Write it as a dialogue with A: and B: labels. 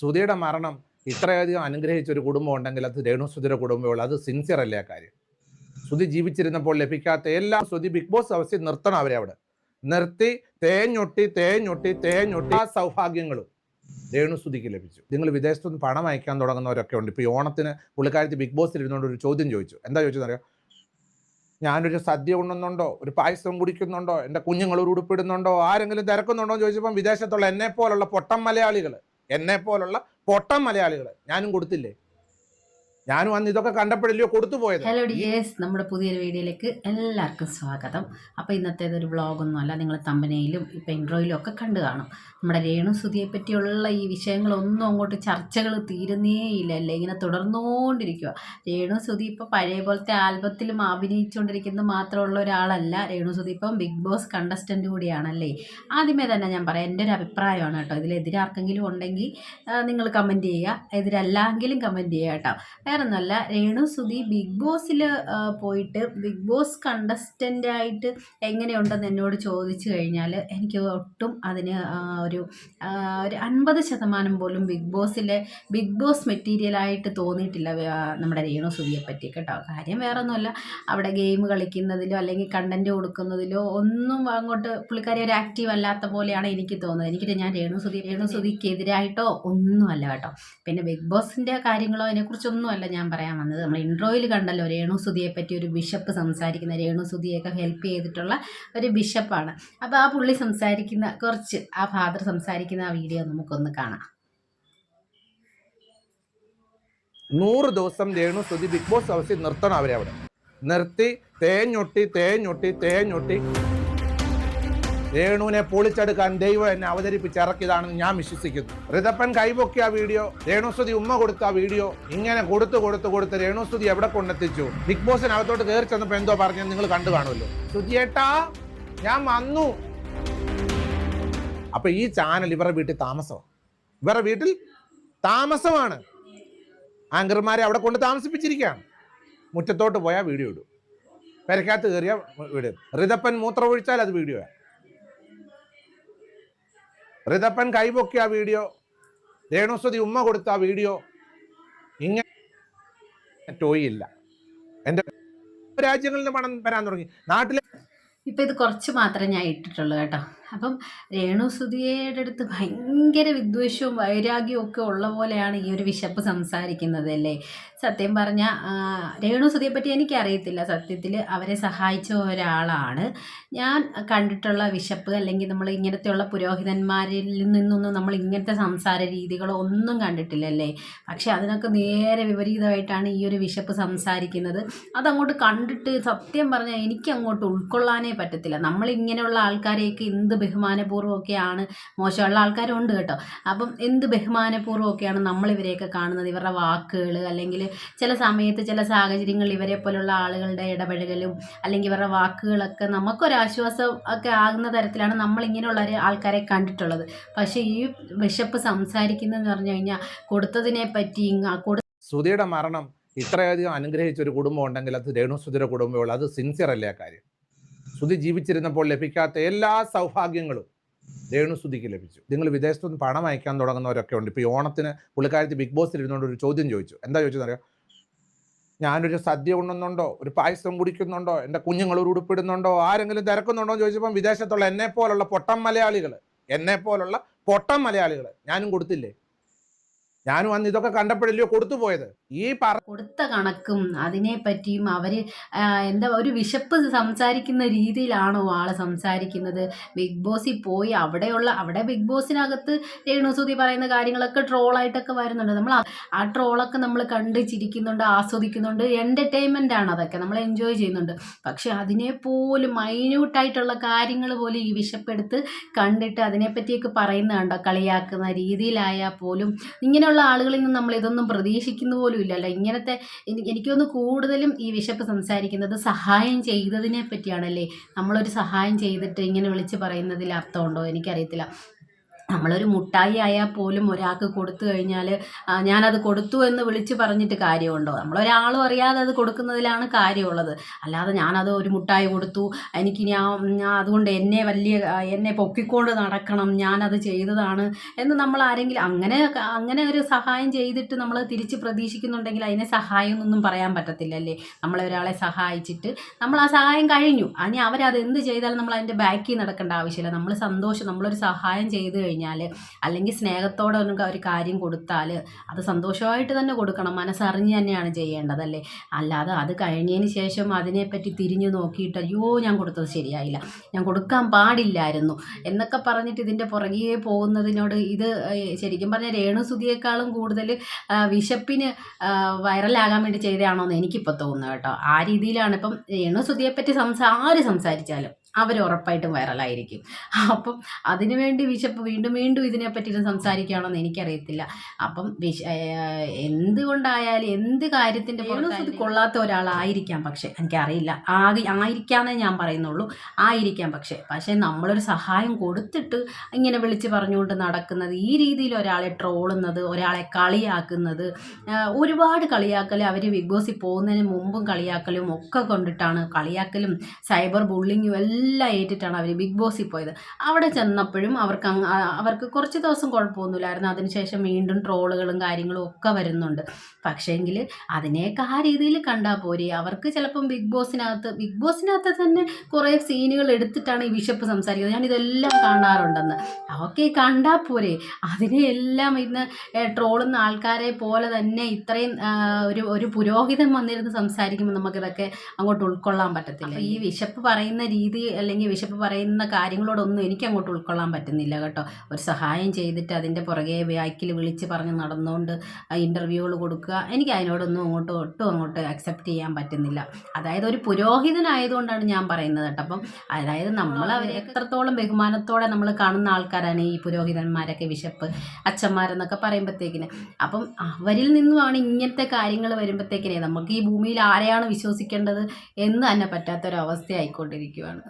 A: സുധിയുടെ മരണം ഇത്രയധികം അനുഗ്രഹിച്ച ഒരു കുടുംബം ഉണ്ടെങ്കിൽ അത് രേണുസുധിയുടെ കുടുംബമുള്ളൂ അത് സിൻസിയർ അല്ലേ ആ കാര്യം? സുധി ജീവിച്ചിരുന്നപ്പോൾ ലഭിക്കാത്ത എല്ലാം സുധി ബിഗ് ബോസ് അവസ്ഥ നിർത്തണം അവരെ അവിടെ. നിർത്തി തേഞ്ഞൊട്ടി തേഞ്ഞൊട്ടി തേഞ്ഞൊട്ടി ആ സൗഭാഗ്യങ്ങളും രേണുസുധിക്ക് ലഭിച്ചു. നിങ്ങൾ വിദേശത്തുനിന്ന് പണം അയക്കാൻ തുടങ്ങുന്നവരൊക്കെ ഉണ്ട്. ഇപ്പോൾ ഓണത്തിന് പുള്ളിക്കാരത്തി ബിഗ് ബോസിൽ ഇരുന്നുകൊണ്ട് ഒരു ചോദ്യം ചോദിച്ചു. എന്താ ചോദിച്ചതെന്നറിയോ ഞാനൊരു സദ്യ ഉണ്ണുന്നുണ്ടോ? ഒരു പായസം കുടിക്കുന്നുണ്ടോ? എന്റെ കുഞ്ഞുങ്ങൾ ഉടുപ്പിടുന്നുണ്ടോ? ആരെങ്കിലും തിരക്കുന്നുണ്ടോ എന്ന് ചോദിച്ചപ്പോൾ വിദേശത്തുള്ള എന്നെ പോലുള്ള പൊട്ടം മലയാളികൾ എന്നെ പോലുള്ള പൊട്ടം മലയാളികൾ ഞാനും കൊടുത്തില്ലേ? ഞാനും അന്ന് ഇതൊക്കെ കണ്ടപ്പോഴല്ലോ കൊടുത്തു പോയത്.
B: ഹലോ ഡിയേഴ്സ് നമ്മുടെ പുതിയൊരു വീഡിയോയിലേക്ക് എല്ലാവർക്കും സ്വാഗതം. അപ്പോൾ ഇന്നത്തേത് ഒരു വ്ളോഗൊന്നുമല്ല നിങ്ങൾ തമ്പനയിലും ഇപ്പോൾ ഇൻട്രോയിലും ഒക്കെ കണ്ടു കാണും. നമ്മുടെ രേണു സുധിയെ പറ്റിയുള്ള ഈ വിഷയങ്ങളൊന്നും അങ്ങോട്ട് ചർച്ചകൾ തീരുന്നേ ഇല്ല അല്ലേ? ഇങ്ങനെ തുടർന്നുകൊണ്ടിരിക്കുക രേണു സുധി ഇപ്പോൾ പഴയ പോലത്തെ ആൽബത്തിലും അഭിനയിച്ചുകൊണ്ടിരിക്കുന്നത് മാത്രമുള്ള ഒരാളല്ല. രേണു സുധി ഇപ്പം ബിഗ് ബോസ് കണ്ടസ്റ്റന്റ് കൂടിയാണല്ലേ? ആദ്യമേ തന്നെ ഞാൻ പറയാം എന്റെ ഒരു അഭിപ്രായമാണ് കേട്ടോ. ഇതിലെതിരാർക്കെങ്കിലും ഉണ്ടെങ്കിൽ നിങ്ങൾ കമന്റ് ചെയ്യുക. എതിരല്ലെങ്കിലും കമന്റ് ചെയ്യുക കേട്ടോ. വേറൊന്നുമല്ല രേണു സുധി ബിഗ് ബോസിൽ പോയിട്ട് ബിഗ് ബോസ് കണ്ടസ്റ്റന്റ് ആയിട്ട് എങ്ങനെയുണ്ടെന്ന് എന്നോട് ചോദിച്ചു കഴിഞ്ഞാൽ എനിക്ക് ഒട്ടും അതിന് ഒരു ഒരു അൻപത് ശതമാനം പോലും ബിഗ് ബോസിലെ ബിഗ് ബോസ് മെറ്റീരിയലായിട്ട് തോന്നിയിട്ടില്ല നമ്മുടെ രേണു സുധിയെ പറ്റി. കേട്ടോ കാര്യം വേറെ ഒന്നുമല്ല അവിടെ ഗെയിം കളിക്കുന്നതിലോ അല്ലെങ്കിൽ കണ്ടന്റ് കൊടുക്കുന്നതിലോ ഒന്നും അങ്ങോട്ട് പുള്ളിക്കാരി ഒരു ആക്റ്റീവ് അല്ലാത്ത പോലെയാണ് എനിക്ക് തോന്നുന്നത്. എനിക്ക് ഞാൻ രേണു സുധി രേണു സുധിക്കെതിരായിട്ടോ ഒന്നുമല്ല കേട്ടോ. പിന്നെ ബിഗ് ബോസിന്റെ കാര്യങ്ങളോ അതിനെക്കുറിച്ചൊന്നുമല്ല ഞാൻ പറയാൻ വന്നത്. നമ്മൾ ഇൻട്രോയിൽ കണ്ടല്ലോ രേണു സുധിയെ പറ്റി ഒരു ബിഷപ്പ് സംസാരിക്കുന്ന രേണു സുധിയൊക്കെ ഹെൽപ്പ് ചെയ്തിട്ടുള്ള ഒരു ബിഷപ്പാണ്. അപ്പോൾ ആ പുള്ളി സംസാരിക്കുന്ന കുറച്ച് ആ ഫാദർ സംസാരിക്കുന്ന ആ വീഡിയോ നമുക്കൊന്ന് കാണാം.
A: നൂറ് ദിവസം രേണു സുധി ബിഗ് ബോസ് ഹൗസിൽ നിർത്തണം അവരെ അവിടെ. നിർത്തി തേഞ്ഞൊട്ടി തേഞ്ഞൊട്ടി തേഞ്ഞൊട്ടി രേണുവിനെ പൊളിച്ചെടുക്കാൻ ദൈവം എന്നെ അവതരിപ്പിച്ചിറക്കിയതാണെന്ന് ഞാൻ വിശ്വസിക്കുന്നു. ഋതപ്പൻ കൈപൊക്കിയ വീഡിയോ രേണുസ്തുതി ഉമ്മ കൊടുത്ത വീഡിയോ ഇങ്ങനെ കൊടുത്തു കൊടുത്തു കൊടുത്ത് രേണുസ്തുതി എവിടെ കൊണ്ടെത്തിച്ചു? ബിഗ് ബോസിനകത്തോട്ട് കയറി ചെന്നപ്പോൾ എന്തോ പറഞ്ഞു നിങ്ങൾ കണ്ടു കാണുമല്ലോ. ശുചിയേട്ടാ ഞാൻ വന്നു. അപ്പൊ ഈ ചാനൽ ഇവരുടെ വീട്ടിൽ താമസമാണ് ഇവരുടെ വീട്ടിൽ താമസമാണ്. ആങ്കർമാരെ അവിടെ കൊണ്ട് താമസിപ്പിച്ചിരിക്കുകയാണ്. മുറ്റത്തോട്ട് പോയാൽ വീഡിയോ ഇടും. പെരക്കകത്ത് കയറിയ വീഡിയോ ഋതപ്പൻ മൂത്രം ഒഴിച്ചാൽ അത് വീഡിയോ ഋതപ്പൻ കൈപൊക്കിയ വീഡിയോ. രേണുസ്വതി ഉമ്മ കൊടുത്ത വീഡിയോ ഇങ്ങനെ ടോയില്ല എന്റെ രാജ്യങ്ങളിൽ നിന്ന് പണം വരാൻ തുടങ്ങി. നാട്ടിലെ
B: ഇപ്പൊ ഇത് കുറച്ച് മാത്രമേ ഞാൻ ഇട്ടിട്ടുള്ളൂ കേട്ടോ. അപ്പം രേണു സുധിയുടെ അടുത്ത് ഭയങ്കര വിദ്വേഷവും വൈരാഗ്യവും ഒക്കെ ഉള്ള പോലെയാണ് ഈ ഒരു വിശപ്പ് സംസാരിക്കുന്നത് അല്ലേ? സത്യം പറഞ്ഞാൽ രേണു സുധിയെ പറ്റി എനിക്കറിയത്തില്ല. സത്യത്തിൽ അവരെ സഹായിച്ച ഒരാളാണ്. ഞാൻ കണ്ടിട്ടുള്ള വിശപ്പ് അല്ലെങ്കിൽ നമ്മൾ ഇങ്ങനത്തെയുള്ള പുരോഹിതന്മാരിൽ നിന്നൊന്നും നമ്മൾ ഇങ്ങനത്തെ സംസാര രീതികളോ ഒന്നും കണ്ടിട്ടില്ലല്ലേ പക്ഷേ അതിനൊക്കെ നേരെ വിപരീതമായിട്ടാണ് ഈ ഒരു വിശപ്പ് സംസാരിക്കുന്നത്. അതങ്ങോട്ട് കണ്ടിട്ട് സത്യം പറഞ്ഞാൽ എനിക്കങ്ങോട്ട് ഉൾക്കൊള്ളാനേ പറ്റത്തില്ല. നമ്മൾ ഇങ്ങനെയുള്ള ആൾക്കാരെയൊക്കെ എന്ത് ബഹുമാനപൂർവമൊക്കെയാണ് മോശമുള്ള ആൾക്കാരുണ്ട് കേട്ടോ. അപ്പം എന്ത് ബഹുമാനപൂർവമൊക്കെയാണ് നമ്മൾ ഇവരെയൊക്കെ കാണുന്നത്? ഇവരുടെ വാക്കുകൾ അല്ലെങ്കിൽ ചില സമയത്ത് ചില സാഹചര്യങ്ങളിൽ ഇവരെ പോലുള്ള ആളുകളുടെ ഇടപെടലും അല്ലെങ്കിൽ ഇവരുടെ വാക്കുകളൊക്കെ നമുക്കൊരാശ്വാസം ഒക്കെ ആകുന്ന തരത്തിലാണ് നമ്മൾ ഇങ്ങനെയുള്ള ആൾക്കാരെ കണ്ടിട്ടുള്ളത്. പക്ഷേ ഈ വിശപ്പ് സംസാരിക്കുന്നതെന്ന് പറഞ്ഞു കഴിഞ്ഞാൽ കൊടുത്തതിനെ പറ്റി
A: സുധിയുടെ മരണം ഇത്രയധികം അനുഗ്രഹിച്ച ഒരു കുടുംബം ഉണ്ടെങ്കിൽ അത് രേണുസുധിയുടെ കുടുംബമുള്ളൂ അത് സിൻസിയർ അല്ലേ ആ കാര്യം? സുധി ജീവിച്ചിരുന്നപ്പോൾ ലഭിക്കാത്ത എല്ലാ സൗഭാഗ്യങ്ങളും രേണുസുതിക്ക് ലഭിച്ചു. നിങ്ങൾ വിദേശത്തുനിന്ന് പണം അയക്കാൻ തുടങ്ങുന്നവരൊക്കെ ഉണ്ട്. ഇപ്പോൾ ഓണത്തിന് പുള്ളിക്കാരത്തി ബിഗ് ബോസിൽ ഇരുന്നുകൊണ്ട് ഒരു ചോദ്യം ചോദിച്ചു. എന്താ ചോദിച്ചതെന്നറിയോ ഞാനൊരു സദ്യ ഉണ്ണുന്നുണ്ടോ? ഒരു പായസം കുടിക്കുന്നുണ്ടോ? എന്റെ കുഞ്ഞുങ്ങൾ ഒരു ഉടുപ്പിടുന്നുണ്ടോ? ആരെങ്കിലും തിരക്കുന്നുണ്ടോ എന്ന് ചോദിച്ചപ്പോൾ വിദേശത്തുള്ള എന്നെ പോലുള്ള പൊട്ടം മലയാളികൾ എന്നെ പോലുള്ള പൊട്ടം മലയാളികൾ ഞാനും കൊടുത്തില്ലേ? ഞാനും അന്ന് ഇതൊക്കെ കണ്ടപ്പോഴല്ലയോ കൊടുത്തു പോയത്. ഈ പറ
B: കൊടുത്ത കണക്കും അതിനെ പറ്റിയും അവർ എന്താ ഒരു വിശപ്പ് സംസാരിക്കുന്ന രീതിയിലാണോ ആൾ സംസാരിക്കുന്നത്? ബിഗ് ബോസിൽ പോയി അവിടെയുള്ള അവിടെ ബിഗ് ബോസിനകത്ത് രേണുസൂതി പറയുന്ന കാര്യങ്ങളൊക്കെ ട്രോളായിട്ടൊക്കെ വരുന്നുണ്ട്. നമ്മൾ ആ- ആ ട്രോളൊക്കെ നമ്മൾ കണ്ട് ചിരിക്കുന്നുണ്ട് ആസ്വദിക്കുന്നുണ്ട് എന്റർടൈൻമെന്റ് ആണ് അതൊക്കെ. നമ്മൾ എൻജോയ് ചെയ്യുന്നുണ്ട്. പക്ഷെ അതിനെ പോലും മൈന്യൂട്ടായിട്ടുള്ള കാര്യങ്ങൾ പോലും ഈ വിശപ്പെടുത്ത് കണ്ടിട്ട് അതിനെപ്പറ്റിയൊക്കെ പറയുന്ന കണ്ടോ? കളിയാക്കുന്ന രീതിയിലായാൽ പോലും ഇങ്ങനെയുള്ള ആളുകളിൽ നിന്ന് നമ്മൾ ഇതൊന്നും പ്രതീക്ഷിക്കുന്ന പോലും അല്ല? ഇങ്ങനത്തെ എനി- എനിക്കൊന്ന് കൂടുതലും ഈ വിശപ്പ് സംസാരിക്കുന്നത് സഹായം ചെയ്തതിനെ പറ്റിയാണല്ലേ നമ്മളൊരു സഹായം ചെയ്തിട്ട് ഇങ്ങനെ വിളിച്ച് പറയുന്നതിൽ അർത്ഥമുണ്ടോ? എനിക്കറിയത്തില്ല. നമ്മളൊരു മുട്ടായി ആയാൽ പോലും ഒരാൾക്ക് കൊടുത്തു കഴിഞ്ഞാൽ ഞാനത് കൊടുത്തു എന്ന് വിളിച്ച് പറഞ്ഞിട്ട് കാര്യമുണ്ടോ? നമ്മളൊരാളും അറിയാതെ അത് കൊടുക്കുന്നതിലാണ് കാര്യമുള്ളത്. അല്ലാതെ ഞാനത് ഒരു മുട്ടായി കൊടുത്തു എനിക്ക് ഞാൻ അതുകൊണ്ട് എന്നെ വലിയ എന്നെ പൊക്കിക്കൊണ്ട് നടക്കണം ഞാനത് ചെയ്തതാണ് എന്ന് നമ്മൾ ആരെങ്കിലും അങ്ങനെ അങ്ങനെ ഒരു സഹായം ചെയ്തിട്ട് നമ്മൾ തിരിച്ച് പ്രതീക്ഷിക്കുന്നുണ്ടെങ്കിൽ അതിനെ സഹായം എന്നൊന്നും പറയാൻ പറ്റത്തില്ലല്ലേ? നമ്മളെ ഒരാളെ സഹായിച്ചിട്ട് നമ്മൾ ആ സഹായം കഴിഞ്ഞു. ഇനി അവരത് എന്ത് ചെയ്താലും നമ്മൾ അതിന്റെ ബാക്കിൽ നടക്കേണ്ട ആവശ്യമില്ല. നമ്മൾ സന്തോഷം നമ്മളൊരു സഹായം ചെയ്തു കഴിഞ്ഞാൽ അല്ലെങ്കിൽ സ്നേഹത്തോടെ ഒരു കാര്യം കൊടുത്താൽ അത് സന്തോഷമായിട്ട് തന്നെ കൊടുക്കണം. മനസ്സറിഞ്ഞ് തന്നെയാണ് ചെയ്യേണ്ടതല്ലേ? അല്ലാതെ അത് കഴിഞ്ഞതിന് ശേഷം അതിനെപ്പറ്റി തിരിഞ്ഞു നോക്കിയിട്ട് അയ്യോ ഞാൻ കൊടുത്തത് ശരിയായില്ല. ഞാൻ കൊടുക്കാൻ പാടില്ലായിരുന്നു എന്നൊക്കെ പറഞ്ഞിട്ട് ഇതിന്റെ പുറകെ പോകുന്നതിനോട് ഇത് ശരിക്കും പറഞ്ഞാൽ രേണുസുതിയേക്കാളും കൂടുതൽ വിശപ്പിന് വൈറലാകാൻ വേണ്ടി ചെയ്തതാണോ എന്ന് എനിക്കിപ്പോൾ തോന്നുന്നു കേട്ടോ. ആ രീതിയിലാണ് ഇപ്പം രേണുസുതിയെപ്പറ്റി സംസാ ആര് സംസാരിച്ചാലും. അവർ ഉറപ്പായിട്ടും വൈറലായിരിക്കും. അപ്പം അതിനുവേണ്ടി വിശപ്പ് വീണ്ടും വീണ്ടും ഇതിനെപ്പറ്റി സംസാരിക്കുകയാണോ സംസാരിക്കുകയാണെന്ന് എനിക്കറിയത്തില്ല. അപ്പം വിശ എന്തുകൊണ്ടായാലും എന്ത് കാര്യത്തിന്റെ പുറത്ത് കൊള്ളാത്ത ഒരാളായിരിക്കാം പക്ഷേ എനിക്കറിയില്ല. ആകെ ആയിരിക്കാന്നേ ഞാൻ പറയുന്നുള്ളൂ. ആയിരിക്കാം പക്ഷേ. പക്ഷേ നമ്മളൊരു സഹായം കൊടുത്തിട്ട് ഇങ്ങനെ വിളിച്ച് പറഞ്ഞുകൊണ്ട് നടക്കുന്നത് ഈ രീതിയിൽ ഒരാളെ ട്രോളുന്നത് ഒരാളെ കളിയാക്കുന്നത് ഒരുപാട് കളിയാക്കൽ അവർ ബിഗ് ബോസിൽ പോകുന്നതിന് മുമ്പും കളിയാക്കലും ഒക്കെ കൊണ്ടിട്ടാണ്. കളിയാക്കലും സൈബർ ബുള്ളിങ്ങും എല്ലാം ഏറ്റിട്ടാണ് അവർ ബിഗ് ബോസിൽ പോയത്. അവിടെ ചെന്നപ്പോഴും അവർക്ക് അവർക്ക് കുറച്ച് ദിവസം കുഴപ്പമൊന്നുമില്ലായിരുന്നു. അതിനുശേഷം വീണ്ടും ട്രോളുകളും കാര്യങ്ങളും ഒക്കെ വരുന്നുണ്ട്. പക്ഷേങ്കിൽ അതിനെയൊക്കെ ആ രീതിയിൽ കണ്ടാൽ പോരെ. അവർക്ക് ചിലപ്പം ബിഗ് ബോസിനകത്ത് ബിഗ് ബോസിനകത്ത് തന്നെ കുറേ സീനുകൾ എടുത്തിട്ടാണ് ഈ ബിഷപ്പ് സംസാരിക്കുന്നത്. ഞാൻ ഇതെല്ലാം കാണാറുണ്ടെന്ന്. ഓക്കെ കണ്ടാൽ പോരെ. അതിനെയെല്ലാം ഇന്ന് ട്രോളുന്ന ആൾക്കാരെ പോലെ തന്നെ ഇത്രയും ഒരു ഒരു പുരോഹിതൻ വന്നിരുന്ന് സംസാരിക്കുമ്പോൾ നമുക്കിതൊക്കെ അങ്ങോട്ട് ഉൾക്കൊള്ളാൻ പറ്റത്തില്ല. ഈ വിശപ്പ് പറയുന്ന രീതി അല്ലെങ്കിൽ വിശപ്പ് പറയുന്ന കാര്യങ്ങളോടൊന്നും എനിക്ക് അങ്ങോട്ട് ഉൾക്കൊള്ളാൻ പറ്റുന്നില്ല കേട്ടോ. ഒരു സഹായം ചെയ്തിട്ട് അതിന്റെ പുറകെ ബാക്കിൽ വിളിച്ച് പറഞ്ഞ് നടന്നുകൊണ്ട് ഇന്റർവ്യൂകൾ കൊടുക്കുക. എനിക്ക് അതിനോടൊന്നും അങ്ങോട്ട് ഒട്ടും അങ്ങോട്ട് അക്സെപ്റ്റ് ചെയ്യാൻ പറ്റുന്നില്ല. അതായത് ഒരു പുരോഹിതനായതുകൊണ്ടാണ് ഞാൻ പറയുന്നത് കേട്ടോ. അപ്പം അതായത് നമ്മൾ അവർ എത്രത്തോളം ബഹുമാനത്തോടെ നമ്മൾ കാണുന്ന ആൾക്കാരാണ് ഈ പുരോഹിതന്മാരൊക്കെ വിശപ്പ് അച്ഛന്മാരെന്നൊക്കെ പറയുമ്പോഴത്തേക്കിന് അപ്പം അവരിൽ നിന്നുമാണ് ഇങ്ങനത്തെ കാര്യങ്ങൾ വരുമ്പോഴത്തേക്കിനെ നമുക്ക് ഈ ഭൂമിയിൽ ആരെയാണ് വിശ്വസിക്കേണ്ടത് എന്ന് തന്നെ പറ്റാത്തൊരവസ്ഥ ആയിക്കൊണ്ടിരിക്കുകയാണ്